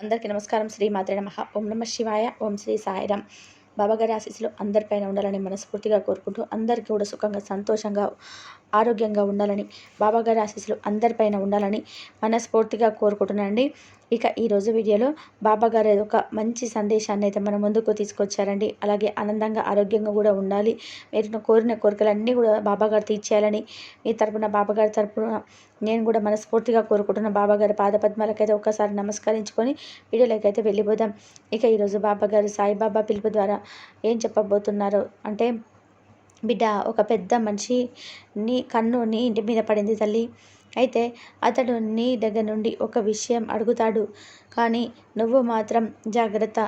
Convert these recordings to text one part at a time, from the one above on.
అందరికీ నమస్కారం. శ్రీ మాత్రే నమ. ఓం నమ శివాయ. ఓం శ్రీ సాయిరామ్. బాబాగారి ఆశీస్సులు అందరిపైన ఉండాలని మనస్ఫూర్తిగా కోరుకుంటూ అందరికీ కూడా సుఖంగా సంతోషంగా ఆరోగ్యంగా ఉండాలని బాబాగారి ఆశీస్సులు అందరిపైన ఉండాలని మనస్ఫూర్తిగా కోరుకుంటున్నానండి. ఇక ఈరోజు వీడియోలో బాబాగారు ఒక మంచి సందేశాన్ని అయితే మన ముందుకు తీసుకొచ్చారండి. అలాగే ఆనందంగా ఆరోగ్యంగా కూడా ఉండాలి. మీరు కోరిన కోరికలన్నీ కూడా బాబాగారు తీర్చేయాలని మీ తరపున బాబాగారి తరపున నేను కూడా మనస్ఫూర్తిగా కోరుకుంటున్న బాబాగారి పాదపద్మాలకైతే ఒక్కసారి నమస్కరించుకొని వీడియోలోకి అయితే వెళ్ళిపోదాం. ఇక ఈరోజు బాబాగారు సాయిబాబా పిలుపు ద్వారా ఏం చెప్పబోతున్నారు అంటే బిడ్డ ఒక పెద్ద మనిషి నీ కన్ను నీ ఇంటి మీద పడింది తల్లి. అయితే అతడు నీ దగ్గర నుండి ఒక విషయం అడుగుతాడు. కానీ నువ్వు మాత్రం జాగ్రత్త.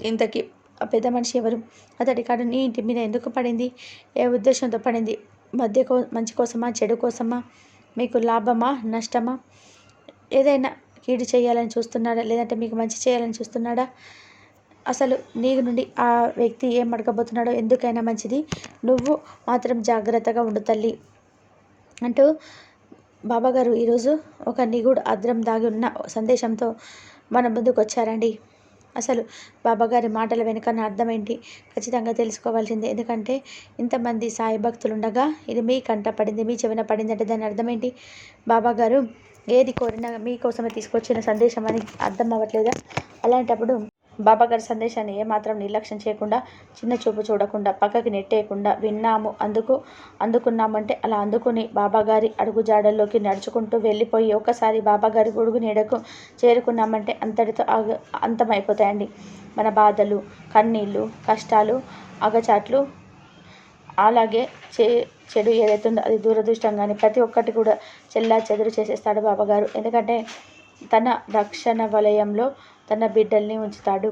ఇంతకీ ఆ పెద్ద మనిషి ఎవరు? అతడి కాడు నీ ఇంటి మీద ఎందుకు పడింది? ఏ ఉద్దేశంతో పడింది? మధ్య కో మంచి కోసమా? చెడు కోసమా? మీకు లాభమా? నష్టమా? ఏదైనా కీడు చేయాలని చూస్తున్నాడా? లేదంటే మీకు మంచి చేయాలని చూస్తున్నాడా? అసలు నీ నుండి ఆ వ్యక్తి ఏం అడగబోతున్నాడో ఎందుకైనా మంచిది. నువ్వు మాత్రం జాగ్రత్తగా ఉండు తల్లి. అంటూ బాబాగారు ఈరోజు ఒక నిగుడు అద్రం దాగి ఉన్న సందేశంతో మన ముందుకు వచ్చారండి అసలు బాబాగారి మాటల వెనుక అర్థం ఏంటి? ఖచ్చితంగా తెలుసుకోవాల్సిందే. ఎందుకంటే ఇంతమంది సాయి భక్తులు ఉండగా ఇది మీ కంట పడింది మీ చెవిన పడింది అంటే దాని అర్థం ఏంటి? బాబాగారు ఏది కోరినా మీకోసమే తీసుకొచ్చిన సందేశం అని అర్థం అవ్వట్లేదా? అలాంటప్పుడు బాబాగారి సందేశాన్ని ఏమాత్రం నిర్లక్ష్యం చేయకుండా చిన్న చూపు చూడకుండా పక్కకి నెట్టేయకుండా విన్నాము. అందుకు అందుకున్నామంటే అలా అందుకుని బాబాగారి అడుగుజాడల్లోకి నడుచుకుంటూ వెళ్ళిపోయి ఒకసారి బాబాగారి గొడుగు నీడకు చేరుకున్నామంటే అంతటితో ఆగ అంతమైపోతాయండి. మన బాధలు కన్నీళ్ళు కష్టాలు అగచాట్లు. అలాగే చే చెడు ఏదైతుందో అది దూరదృష్టంగానే ప్రతి ఒక్కటి కూడా చెల్లా చెదురు చేసేస్తాడు బాబాగారు. ఎందుకంటే తన రక్షణ వలయంలో తన బిడ్డల్ని ఉంచుతాడు.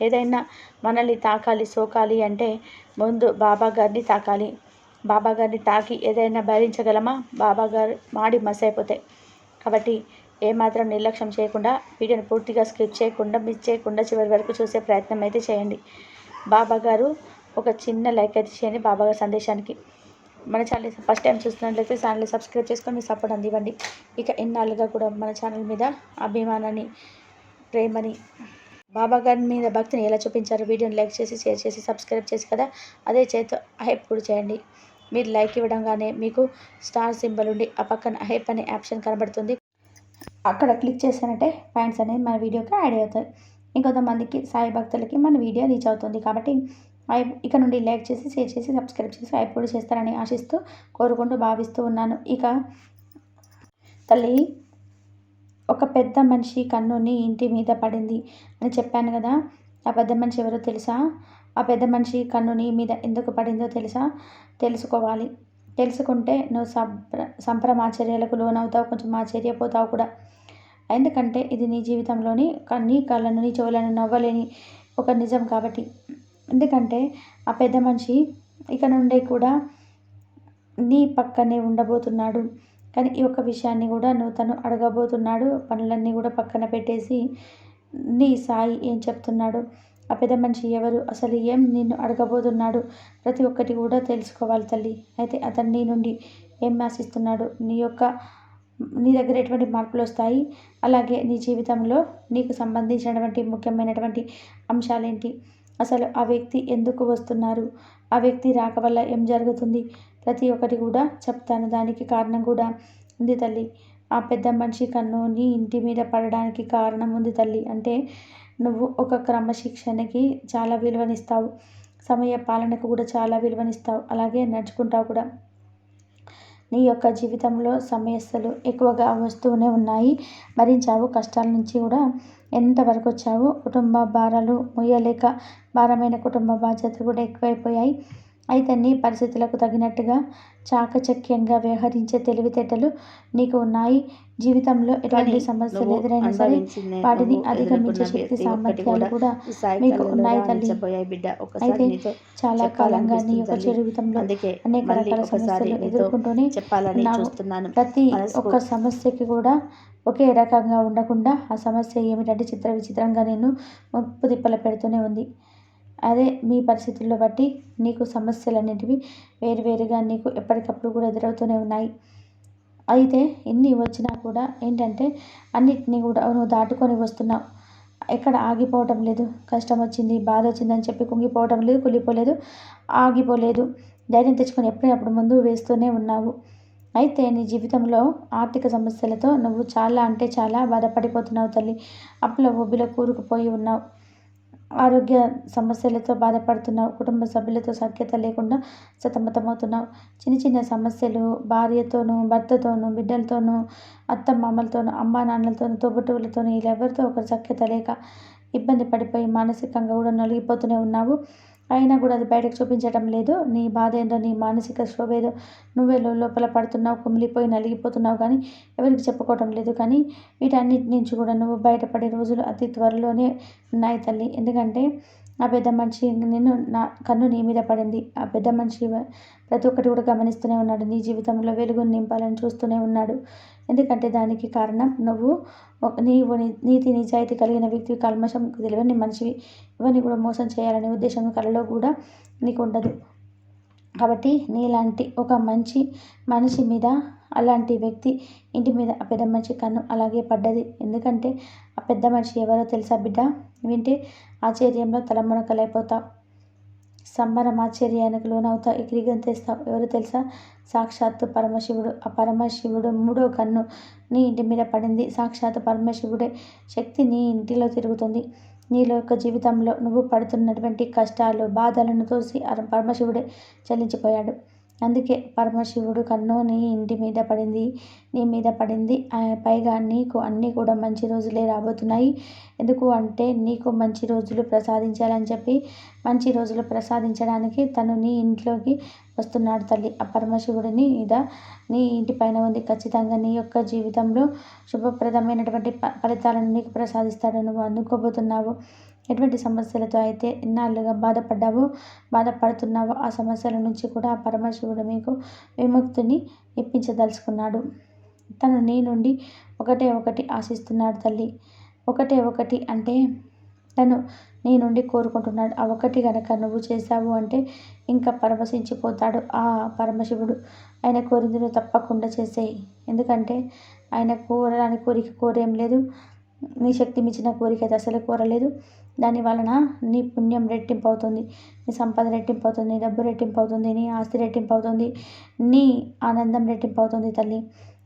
ఏదైనా మనల్ని తాకాలి సోకాలి అంటే ముందు బాబా గారిని తాకాలి. బాబా గారిని తాకి ఏదైనా భరించగలమా? బాబా గారు మాడి మసైపోతాయి కాబట్టి ఏమాత్రం నిర్లక్ష్యం చేయకుండా వీడియోని పూర్తిగా స్కిప్ చేయకుండా మిస్ చేయకుండా చివరి వరకు చూసే ప్రయత్నం అయితే చేయండి. బాబా గారు ఒక చిన్న లైక్ అయితే చేయండి బాబా గారి సందేశానికి. మన ఛానల్ ఫస్ట్ టైం చూస్తున్నట్లయితే ఛానల్ సబ్స్క్రైబ్ చేసుకొని మీ సపోర్ట్ అందివ్వండి. ఇక ఇన్నాళ్ళుగా కూడా మన ఛానల్ మీద అభిమానాన్ని ప్రేమని. బాబా గారి మీద భక్తిని ఎలా చూపించారు వీడియోని లైక్ చేసి షేర్ చేసి సబ్స్క్రైబ్ చేసి కదా? అదే చేత హైప్ కూడా చేయండి. మీరు లైక్ ఇవ్వడంగానే మీకు స్టార్ సింబల్ ఉండి ఆ పక్కన హైప్ అనే ఆప్షన్ కనబడుతుంది. అక్కడ క్లిక్ చేశానంటే పాయింట్స్ అనేది మన వీడియోకి యాడ్ అవుతాయి. ఇంకొంతమందికి సాయి భక్తులకి మన వీడియో రీచ్ అవుతుంది కాబట్టి ఇక నుండి లైక్ చేసి షేర్ చేసి సబ్స్క్రైబ్ చేసి హైప్ కూడా చేస్తారని ఆశిస్తూ కోరుకుంటూ భావిస్తూ ఉన్నాను. ఇక తల్లి ఒక పెద్ద మనిషి కన్నుని ఇంటి మీద పడింది అని చెప్పాను కదా. ఆ పెద్ద మనిషి ఎవరో తెలుసా? ఆ పెద్ద మనిషి కన్నుని మీద ఎందుకు పడిందో తెలుసా? తెలుసుకోవాలి. తెలుసుకుంటే నువ్వు సంప్ర సంప్రమాచర్యాలకు లోనవుతావు కొంచెం ఆశ్చర్యపోతావు కూడా. ఎందుకంటే ఇది నీ జీవితంలోని నీ కళ్ళను నీ చెవులను నవ్వలేని ఒక నిజం కాబట్టి. ఎందుకంటే ఆ పెద్ద మనిషి ఇక నుండి కూడా నీ పక్కనే ఉండబోతున్నాడు. కానీ ఈ ఒక్క విషయాన్ని కూడా నువ్వు తను అడగబోతున్నాడు. పనులన్నీ కూడా పక్కన పెట్టేసి నీ సాయి ఏం చెప్తున్నాడు? ఆ పెద్ద మనిషి ఎవరు? అసలు ఏం నిన్ను అడగబోతున్నాడు? ప్రతి ఒక్కటి కూడా తెలుసుకోవాలి తల్లి. అయితే అతను నీ నుండి ఏం ఆశిస్తున్నాడు? నీ యొక్క నీ దగ్గర ఎటువంటి మార్పులు వస్తాయి? అలాగే నీ జీవితంలో నీకు సంబంధించినటువంటి ముఖ్యమైనటువంటి అంశాలేంటి? అసలు ఆ వ్యక్తి ఎందుకు వస్తున్నారు? ఆ వ్యక్తి రాక వల్ల ఏం జరుగుతుంది? ప్రతి ఒక్కటి కూడా చెప్తాను. దానికి కారణం కూడా ఉంది తల్లి. ఆ పెద్ద మనిషి కన్నుని ఇంటి మీద పడడానికి కారణం ఉంది తల్లి. అంటే నువ్వు ఒక క్రమశిక్షణకి చాలా విలువనిస్తావు. సమయ పాలనకు కూడా చాలా విలువనిస్తావు. అలాగే నడుచుకుంటావు కూడా. నీ యొక్క జీవితంలో సమస్యలు ఎక్కువగా వస్తూనే ఉన్నాయి. భరించావు. కష్టాల నుంచి కూడా ఎంతవరకు వచ్చావు? కుటుంబ భారాలు మొయ్యలేక భారమైన కుటుంబ బాధ్యతలు కూడా ఎక్కువైపోయాయి. అయితే నీ పరిస్థితులకు తగినట్టుగా చాకచక్యంగా వ్యవహరించే తెలివితేటలు నీకు ఉన్నాయి. జీవితంలో ఎటువంటి సమస్యలు ఎదురైనా సరే వాటిని అధిగమించే శక్తి సామర్థ్యాలు కూడా మీకు ఉన్నాయి తల్లి. అయితే చాలా కాలంగా నీ యొక్క జీవితంలో అనేక రకాల సమస్యలు ఎదుర్కొంటూనే ఉన్నావు ప్రతి ఒక్క సమస్యకి కూడా ఒకే రకంగా ఉండకుండా ఆ సమస్య ఏమిటంటే చిత్ర విచిత్రంగా నేను ముప్పు తిప్పల పెడుతూనే ఉంది. అదే మీ పరిస్థితుల్లో బట్టి నీకు సమస్యలన్నిటివి వేరువేరుగా నీకు ఎప్పటికప్పుడు కూడా ఎదురవుతూనే ఉన్నాయి. అయితే ఎన్ని వచ్చినా కూడా ఏంటంటే అన్నిటినీ కూడా నువ్వు దాటుకొని వస్తున్నావు. ఎక్కడ ఆగిపోవటం లేదు. కష్టం వచ్చింది బాధ వచ్చిందని చెప్పి కుంగిపోవటం లేదు కుళ్ళిపోలేదు ఆగిపోలేదు. ధైర్యం తెచ్చుకొని ఎప్పుడప్పుడు ముందు వేస్తూనే ఉన్నావు. అయితే నీ జీవితంలో ఆర్థిక సమస్యలతో నువ్వు చాలా అంటే చాలా బాధపడిపోతున్నావు తల్లి. అప్పుల ఊబిలో కూరుకుపోయి ఉన్నావు. ఆరోగ్య సమస్యలతో బాధపడుతున్నావు కుటుంబ సభ్యులతో సఖ్యత లేకుండా సతమతమవుతున్నావు. చిన్న చిన్న సమస్యలు భార్యతోనూ భర్తతోనూ బిడ్డలతోనూ అత్త మామలతోనూ అమ్మా నాన్నలతోనూ తోబుట్టువులతోనూ ఇలా ఎవరితో ఒకరు సఖ్యత లేక ఇబ్బంది పడిపోయి మానసికంగా కూడా నలిగిపోతూనే ఉన్నావు. అయినా కూడా అది బయటకు చూపించడం లేదు. నీ బాధ ఏందో నీ మానసిక క్షోభ ఏదో నువ్వే లోపల పడుతున్నావు కుమిలిపోయి నలిగిపోతున్నావు కానీ ఎవరికి చెప్పుకోవటం లేదు. కానీ వీటన్నిటి నుంచి కూడా నువ్వు బయటపడే రోజులు అతి త్వరలోనే ఉన్నాయి తల్లి. ఎందుకంటే ఆ పెద్ద మనిషి నిన్ను నా కన్ను నీ మీద పడింది. ఆ పెద్ద మనిషి ప్రతి ఒక్కటి కూడా గమనిస్తూనే ఉన్నాడు. నీ జీవితంలో వెలుగుని నింపాలని చూస్తూనే ఉన్నాడు. ఎందుకంటే దానికి కారణం నువ్వు నీవు నీతి నిజాయితీ కలిగిన వ్యక్తి. కల్మషం తెలియని మనిషివి. ఇవన్నీ కూడా మోసం చేయాలనే ఉద్దేశం కలలో కూడా నీకు ఉండదు కాబట్టి నీలాంటి ఒక మంచి మనిషి మీద అలాంటి వ్యక్తి ఇంటి మీద ఆ పెద్ద మనిషి కన్ను అలాగే పడ్డది. ఎందుకంటే ఆ పెద్ద మనిషి ఎవరో తెలుసా బిడ్డ? వింటే ఆశ్చర్యంలో తలమునకలైపోతావు సంబరం ఆశ్చర్యానికి లోనవుతావు ఎగిరి తెస్తావు. ఎవరు తెలుసా? సాక్షాత్తు పరమశివుడు. ఆ పరమశివుడు మూడో కన్ను నీ ఇంటి మీద పడింది. సాక్షాత్తు పరమశివుడే. శక్తి నీ ఇంటిలో తిరుగుతుంది. నీలో యొక్క జీవితంలో నువ్వు పడుతున్నటువంటి కష్టాలు బాధలను తోసి పరమశివుడే చెల్లించిపోయాడు అందుకే పరమశివుడు కన్ను నీ ఇంటి మీద పడింది నీ మీద పడింది. పైగా నీకు అన్నీ కూడా మంచి రోజులే రాబోతున్నాయి. ఎందుకు అంటే నీకు మంచి రోజులు ప్రసాదించాలని చెప్పి మంచి రోజులు ప్రసాదించడానికి తను నీ ఇంట్లోకి వస్తున్నాడు తల్లి. ఆ పరమశివుడిని మీద నీ ఇంటి పైన ఉంది. ఖచ్చితంగా నీ యొక్క జీవితంలో శుభప్రదమైనటువంటి ఫలితాలను నీకు ప్రసాదిస్తాడు. నువ్వు అందుకోబోతున్నావు. ఎటువంటి సమస్యలతో అయితే ఇన్నాళ్ళుగా బాధపడ్డావో బాధపడుతున్నావో ఆ సమస్యల నుంచి కూడా ఆ పరమశివుడు మీకు విముక్తిని ఇప్పించదలుచుకున్నాడు. తను నీ నుండి ఒకటే ఒకటి ఆశిస్తున్నాడు తల్లి. ఒకటే ఒకటి అంటే తను నీ నుండి కోరుకుంటున్నాడు. ఆ ఒకటి కనుక నువ్వు చేశావు అంటే ఇంకా పరవశించిపోతాడు ఆ పరమశివుడు ఆయన కోరింది తప్పకుండా చేసేయి. ఎందుకంటే ఆయన కోరడానికి కోరిక కోరేం లేదు. నీ శక్తి మించిన కోరిక అయితే అసలు కోరలేదు. దాని వలన నీ పుణ్యం రెట్టింపు అవుతుంది నీ సంపద రెట్టింపు అవుతుంది నీ డబ్బు రెట్టింపు అవుతుంది నీ ఆస్తి రెట్టింపు అవుతుంది నీ ఆనందం రెట్టింపు అవుతుంది తల్లి.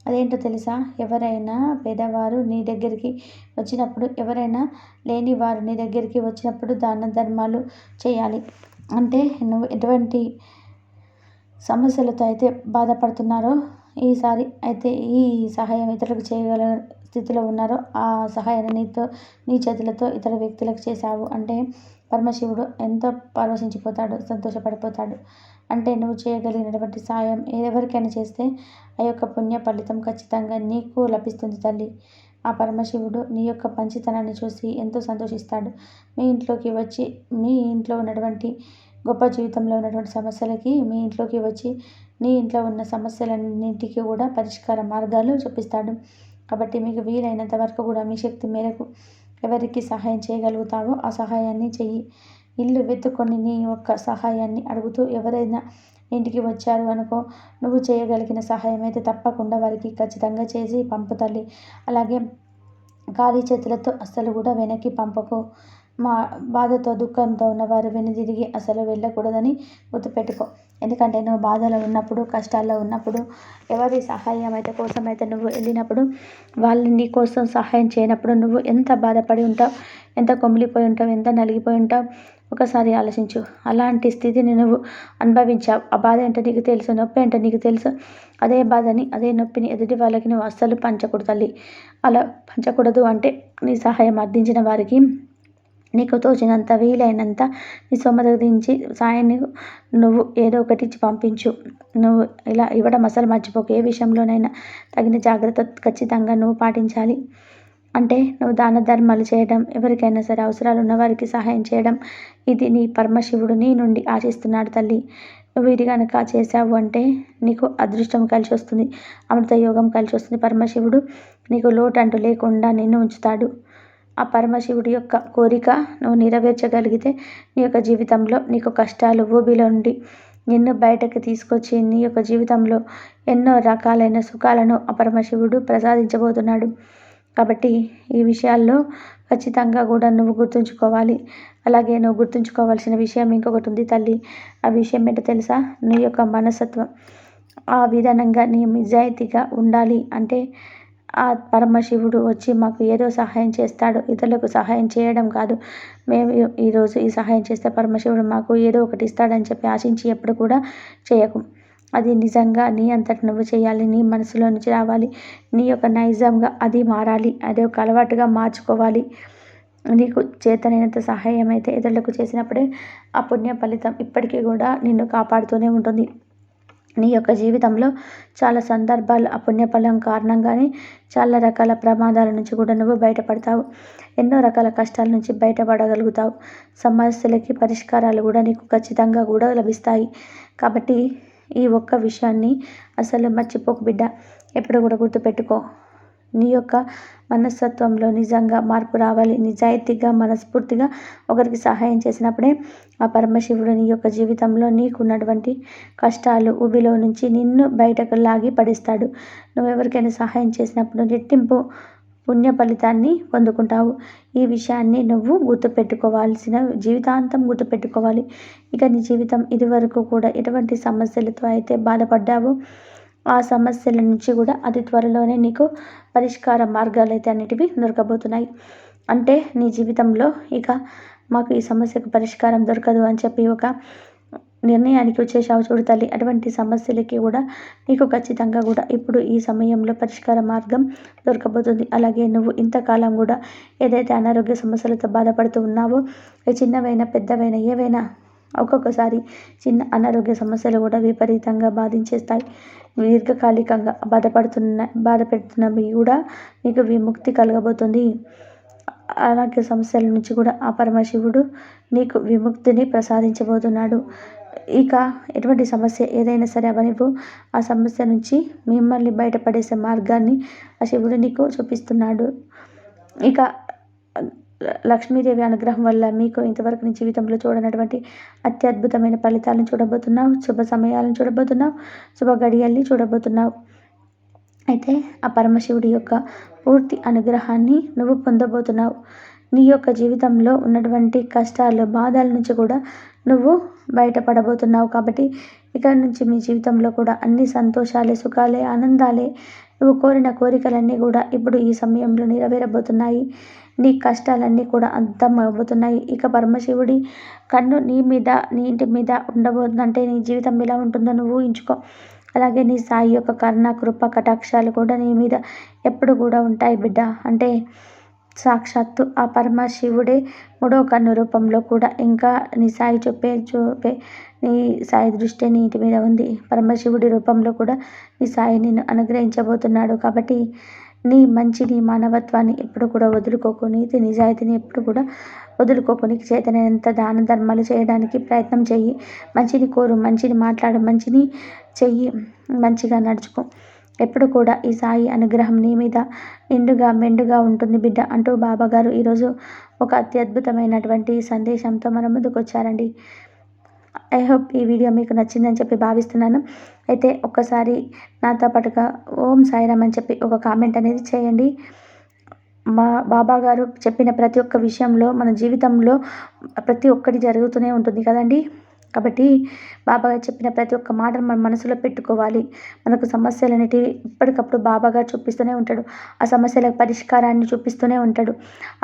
అదేంటో తెలుసా? ఎవరైనా పేదవారు నీ దగ్గరికి వచ్చినప్పుడు ఎవరైనా లేని వారు నీ దగ్గరికి వచ్చినప్పుడు దాన ధర్మాలు చేయాలి. అంటే నువ్వు ఎటువంటి సమస్యలతో అయితే బాధపడుతున్నారో ఈసారి అయితే ఈ సహాయం ఇతరులకు చేయగల స్థితిలో ఉన్నారో ఆ సహాయాన్ని నీతో నీ చేతులతో ఇతర వ్యక్తులకు చేశావు అంటే పరమశివుడు ఎంతో పరవశించిపోతాడు సంతోషపడిపోతాడు. అంటే నువ్వు చేయగలిగినటువంటి సాయం ఎవరికైనా చేస్తే ఆ యొక్క పుణ్య ఫలితం ఖచ్చితంగా నీకు లభిస్తుంది తల్లి. ఆ పరమశివుడు నీ యొక్క పంచితనాన్ని చూసి ఎంతో సంతోషిస్తాడు. మీ ఇంట్లోకి వచ్చి మీ ఇంట్లో ఉన్నటువంటి గొప్ప జీవితంలో ఉన్నటువంటి సమస్యలకి మీ ఇంట్లోకి వచ్చి నీ ఇంట్లో ఉన్న సమస్యలన్నింటికి కూడా పరిష్కార మార్గాలు చూపిస్తాడు. కాబట్టి మీకు వీలైనంత వరకు కూడా మీ శక్తి మేరకు ఎవరికి సహాయం చేయగలుగుతావో ఆ సహాయాన్ని చెయ్యి. ఇల్లు వెతుక్కొని నీ యొక్క సహాయాన్ని అడుగుతూ ఎవరైనా ఇంటికి వచ్చారు అనుకో నువ్వు చేయగలిగిన సహాయం అయితే తప్పకుండా వారికి ఖచ్చితంగా చేసి పంపుతల్లి అలాగే ఖాళీ చేతులతో అస్సలు కూడా వెనక్కి పంపకు. మా బాధతో దుఃఖంతో ఉన్నవారు వెనుదిరిగి అసలు వెళ్ళకూడదని గుర్తుపెట్టుకో. ఎందుకంటే నువ్వు బాధలో ఉన్నప్పుడు కష్టాల్లో ఉన్నప్పుడు ఎవరి సహాయం అయితే కోసం అయితే నువ్వు వెళ్ళినప్పుడు వాళ్ళు నీ కోసం సహాయం చేయనప్పుడు నువ్వు ఎంత బాధపడి ఉంటావు ఎంత కొమ్మిలిపోయి ఉంటావు ఎంత నలిగిపోయి ఉంటావు ఒకసారి ఆలోచించు. అలాంటి స్థితిని నువ్వు అనుభవించావు. ఆ బాధ ఏంటో నీకు తెలుసు నొప్పి ఏంటో నీకు తెలుసు. అదే బాధని అదే నొప్పిని ఎదుటి వాళ్ళకి నువ్వు అస్సలు పంచకూడదు తల్లి. అలా పంచకూడదు అంటే నీ సహాయం అర్థించిన వారికి నీకు తోచినంత వీలైనంత నీ సొమ్మదకు దించి సాయాన్ని నువ్వు ఏదో ఒకటి ఇచ్చి పంపించు. నువ్వు ఇలా ఇవ్వడం అసలు మర్చిపోకు. ఏ విషయంలోనైనా తగిన జాగ్రత్త ఖచ్చితంగా నువ్వు పాటించాలి. అంటే నువ్వు దాన ధర్మాలు చేయడం ఎవరికైనా సరే అవసరాలు ఉన్నవారికి సహాయం చేయడం ఇది నీ పరమశివుడు నీ నుండి ఆశిస్తున్నాడు తల్లి. నువ్వు ఇది కనుక చేసావు అంటే నీకు అదృష్టం కలిసి వస్తుంది అమృత యోగం కలిసి వస్తుంది పరమశివుడు నీకు లోటు అంటూ లేకుండా నిన్ను ఉంచుతాడు. ఆ పరమశివుడి యొక్క కోరిక నువ్వు నెరవేర్చగలిగితే నీ యొక్క జీవితంలో నీకు కష్టాలు ఊబిలో ఉండి నిన్ను బయటకు తీసుకొచ్చి నీ యొక్క జీవితంలో ఎన్నో రకాలైన సుఖాలను ఆ పరమశివుడు ప్రసాదించబోతున్నాడు. కాబట్టి ఈ విషయాల్లో ఖచ్చితంగా కూడా నువ్వు గుర్తుంచుకోవాలి. అలాగే నువ్వు గుర్తుంచుకోవాల్సిన విషయం ఇంకొకటి ఉంది తల్లి. ఆ విషయం ఏంటో తెలుసా? నీ యొక్క మనస్తత్వం. ఆ విధానంగా నీ నిజాయితీగా ఉండాలి అంటే ఆ పరమశివుడు వచ్చి మాకు ఏదో సహాయం చేస్తాడు. ఇతరులకు సహాయం చేయడం కాదు. మేము ఈరోజు ఈ సహాయం చేస్తే పరమశివుడు మాకు ఏదో ఒకటి ఇస్తాడని చెప్పి ఆశించి ఎప్పుడు కూడా చేయకు. అది నిజంగా నీ అంతటి నువ్వు చేయాలి. నీ మనసులో నుంచి రావాలి. నీ యొక్క నైజంగా అది మారాలి. అది ఒక అలవాటుగా మార్చుకోవాలి. నీకు చేతనైనంత సహాయం అయితే ఇతరులకు చేసినప్పుడే ఆ పుణ్య ఫలితం ఇప్పటికీ కూడా నిన్ను కాపాడుతూనే ఉంటుంది. నీ యొక్క జీవితంలో చాలా సందర్భాలు ఆ పుణ్యఫలం కారణంగానే చాలా రకాల ప్రమాదాల నుంచి కూడా నువ్వు బయటపడతావు. ఎన్నో రకాల కష్టాల నుంచి బయటపడగలుగుతావు. సమస్యలకి పరిష్కారాలు కూడా నీకు ఖచ్చితంగా కూడా లభిస్తాయి. కాబట్టి ఈ ఒక్క విషయాన్ని అసలు మర్చిపోకు బిడ్డ. ఎప్పుడు కూడా గుర్తుపెట్టుకో. నీ యొక్క మనస్తత్వంలో నిజంగా మార్పు రావాలి. నిజాయితీగా మనస్ఫూర్తిగా ఒకరికి సహాయం చేసినప్పుడే ఆ పరమశివుడు నీ యొక్క జీవితంలో నీకున్నటువంటి కష్టాలు ఉబిలో నుంచి నిన్ను బయటకు లాగి పడిస్తాడు. నువ్వు ఎవరికైనా సహాయం చేసినప్పుడు రెట్టింపు పుణ్య ఫలితాన్ని పొందుకుంటావు. ఈ విషయాన్ని నువ్వు గుర్తుపెట్టుకోవాల్సిన జీవితాంతం గుర్తుపెట్టుకోవాలి. ఇక నీ జీవితం ఇదివరకు కూడా ఎటువంటి సమస్యలతో అయితే బాధపడ్డావో? ఆ సమస్యల నుంచి కూడా అతి త్వరలోనే నీకు పరిష్కార మార్గాలు అయితే అన్నిటివి దొరకబోతున్నాయి. అంటే నీ జీవితంలో ఇక మాకు ఈ సమస్యకు పరిష్కారం దొరకదు అని చెప్పి ఒక నిర్ణయానికి వచ్చేసావు చూడు తల్లి. అటువంటి సమస్యలకి కూడా నీకు ఖచ్చితంగా కూడా ఇప్పుడు ఈ సమయంలో పరిష్కార మార్గం దొరకబోతుంది. అలాగే నువ్వు ఇంతకాలం కూడా ఏదైతే అనారోగ్య సమస్యలతో బాధపడుతూ ఉన్నావో చిన్నవైనా పెద్దవైనా ఏవైనా ఒక్కొక్కసారి చిన్న అనారోగ్య సమస్యలు కూడా విపరీతంగా బాధించేస్తాయి. దీర్ఘకాలికంగా బాధపడుతున్న బాధపెడుతున్నవి కూడా నీకు విముక్తి కలగబోతుంది. ఆరోగ్య సమస్యల నుంచి కూడా ఆ పరమశివుడు నీకు విముక్తిని ప్రసాదించబోతున్నాడు. ఇక ఎటువంటి సమస్య ఏదైనా సరే అవనివ్వు. ఆ సమస్య నుంచి మిమ్మల్ని బయటపడేసే మార్గాన్ని ఆ శివుడు నీకు చూపిస్తున్నాడు. ఇక లక్ష్మీదేవి అనుగ్రహం వల్ల మీకు ఇంతవరకు నీ జీవితంలో చూడనటువంటి అత్యద్భుతమైన ఫలితాలను చూడబోతున్నావు శుభ సమయాలను చూడబోతున్నావు శుభ గడియల్ని చూడబోతున్నావు. అయితే ఆ పరమశివుడి యొక్క పూర్తి అనుగ్రహాన్ని నువ్వు పొందబోతున్నావు. నీ యొక్క జీవితంలో ఉన్నటువంటి కష్టాలు బాధల నుంచి కూడా నువ్వు బయటపడబోతున్నావు కాబట్టి ఇక నుంచి మీ జీవితంలో కూడా అన్ని సంతోషాలే సుఖాలే ఆనందాలే నువ్వు కోరిన కోరికలన్నీ కూడా ఇప్పుడు ఈ సమయంలో నెరవేరబోతున్నాయి. నీ కష్టాలన్నీ కూడా అంతం అవ్వబోతున్నాయి ఇక పరమశివుడి కన్ను నీ మీద నీ ఇంటి మీద ఉండబోతుందంటే నీ జీవితం ఎలా ఉంటుందో నువ్వు ఊహించుకో. అలాగే నీ సాయి యొక్క కరుణ కృప కటాక్షాలు కూడా నీ మీద ఎప్పుడు కూడా ఉంటాయి బిడ్డ. అంటే సాక్షాత్తు ఆ పరమశివుడే మూడో కన్ను రూపంలో కూడా ఇంకా నీ సాయి చూపే చూపే నీ సాయి దృష్టి నీ ఇంటి మీద ఉంది. పరమశివుడి రూపంలో కూడా నీ సాయి నిన్ను అనుగ్రహించబోతున్నాడు కాబట్టి నీ మంచిని మానవత్వాన్ని ఎప్పుడు కూడా వదులుకోకు. నీతి నిజాయితీని ఎప్పుడు కూడా వదులుకోకు. నీకు చేతనైనంత దాన ధర్మాలు చేయడానికి ప్రయత్నం చెయ్యి. మంచిని కోరు మంచిని మాట్లాడు మంచిని చెయ్యి మంచిగా నడుచుకో. ఎప్పుడు కూడా ఈ సాయి అనుగ్రహం నీ మీద నిండుగా మెండుగా ఉంటుంది బిడ్డ అంటూ బాబాగారు ఈరోజు ఒక అత్యద్భుతమైనటువంటి సందేశంతో మన ముందుకు వచ్చారండి ఐ హోప్ ఈ వీడియో మీకు నచ్చిందని చెప్పి భావిస్తున్నాను. అయితే ఒక్కసారి నాతో పాటుగా ఓం సాయిరామ్ అని చెప్పి ఒక కామెంట్ అనేది చేయండి. మా బాబా గారు చెప్పిన ప్రతి ఒక్క విషయంలో మన జీవితంలో ప్రతి ఒక్కటి జరుగుతూనే ఉంటుంది కదండి? కాబట్టి బాబాగారు చెప్పిన ప్రతి ఒక్క మాటను మన మనసులో పెట్టుకోవాలి. మనకు సమస్యలు అనేటివి ఎప్పటికప్పుడు బాబాగారు చూపిస్తూనే ఉంటాడు. ఆ సమస్యల పరిష్కారాన్ని చూపిస్తూనే ఉంటాడు.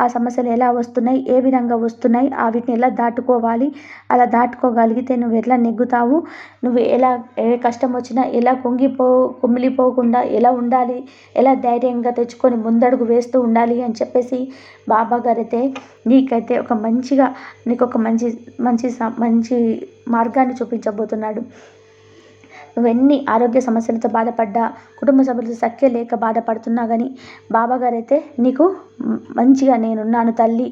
ఆ సమస్యలు ఎలా వస్తున్నాయి? ఏ విధంగా వస్తున్నాయి? ఆ వీటిని ఎలా దాటుకోవాలి? అలా దాటుకోగలిగితే నువ్వు ఎట్లా నెగ్గుతావు? నువ్వు ఎలా ఏ కష్టం వచ్చినా ఎలా కుంగిపో కుమిలిపోకుండా ఎలా ఉండాలి? ఎలా ధైర్యంగా తెచ్చుకొని ముందడుగు వేస్తూ ఉండాలి అని చెప్పేసి బాబా అయితే నీకైతే ఒక మంచిగా నీకు ఒక మంచి మంచి మంచి మార్గాన్ని చూపించబోతున్నాడు. నువ్వెన్ని ఆరోగ్య సమస్యలతో బాధపడ్డా కుటుంబ సభ్యులతో సఖ్య లేక బాధపడుతున్నా కానీ బాబాగారైతే నీకు మంచిగా నేనున్నాను తల్లి.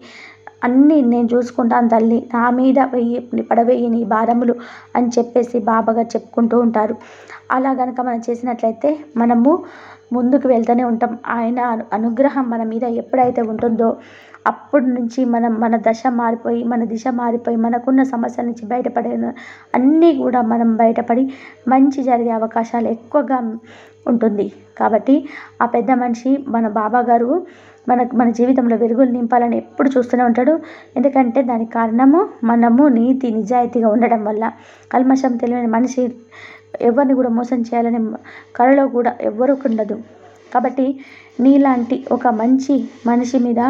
అన్నీ నేను చూసుకుంటాను తల్లి. నా మీద వెయ్యి పడవేయి నీ భారములు అని చెప్పేసి బాబాగారు చెప్పుకుంటూ ఉంటారు. అలా కనుక మనం చేసినట్లయితే మనము ముందుకు వెళ్తూనే ఉంటాం. ఆయన అనుగ్రహం మన మీద ఎప్పుడైతే ఉంటుందో అప్పటి నుంచి మనం మన దశ మారిపోయి మన దిశ మారిపోయి మనకున్న సమస్యల నుంచి బయటపడే అన్నీ కూడా మనం బయటపడి మంచి జరిగే అవకాశాలు ఎక్కువగా ఉంటుంది. కాబట్టి ఆ పెద్ద మనిషి మన బాబా గారు మనకు మన జీవితంలో వెలుగులు నింపాలని ఎప్పుడు చూస్తూనే ఉంటాడు. ఎందుకంటే దానికి కారణము మనము నీతి నిజాయితీగా ఉండడం వల్ల. కల్మషం తెలియని మనిషి ఎవరిని కూడా మోసం చేయాలని కళలో కూడా ఎవ్వరికి ఉండదు. కాబట్టి నీలాంటి ఒక మంచి మనిషి మీద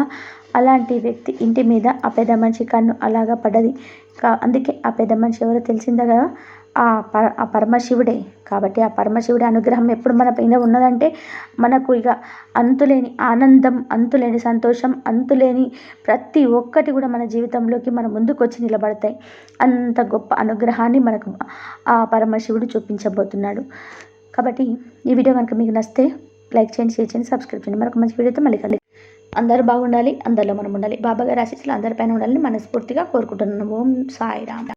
అలాంటి వ్యక్తి ఇంటి మీద ఆ పెద్ద మనిషి కన్ను అలాగా పడ్డది కా అందుకే ఆ పెద్ద మనిషి ఎవరో తెలిసిందే కదా? ఆ పర ఆ పరమశివుడే. కాబట్టి ఆ పరమశివుడి అనుగ్రహం ఎప్పుడు మన పైన ఉన్నదంటే మనకు ఇక అంతులేని ఆనందం అంతులేని సంతోషం అంతులేని ప్రతి ఒక్కటి కూడా మన జీవితంలోకి మన ముందుకు వచ్చి నిలబడతాయి. అంత గొప్ప అనుగ్రహాన్ని మనకు ఆ పరమశివుడు చూపించబోతున్నాడు. కాబట్టి ఈ వీడియో కనుక మీకు నచ్చితే లైక్ చేయండి షేర్ చేయండి సబ్స్క్రైబ్ చేయండి. మరొక మంచి వీడియోతో మళ్ళీ కలిసి అందరూ బాగుండాలి అందరిలో మనం ఉండాలి. బాబాగారి ఆశీస్సులు అందరిపైన ఉండాలని మనస్ఫూర్తిగా కోరుకుంటున్నాను. ఓం సాయిరామ్.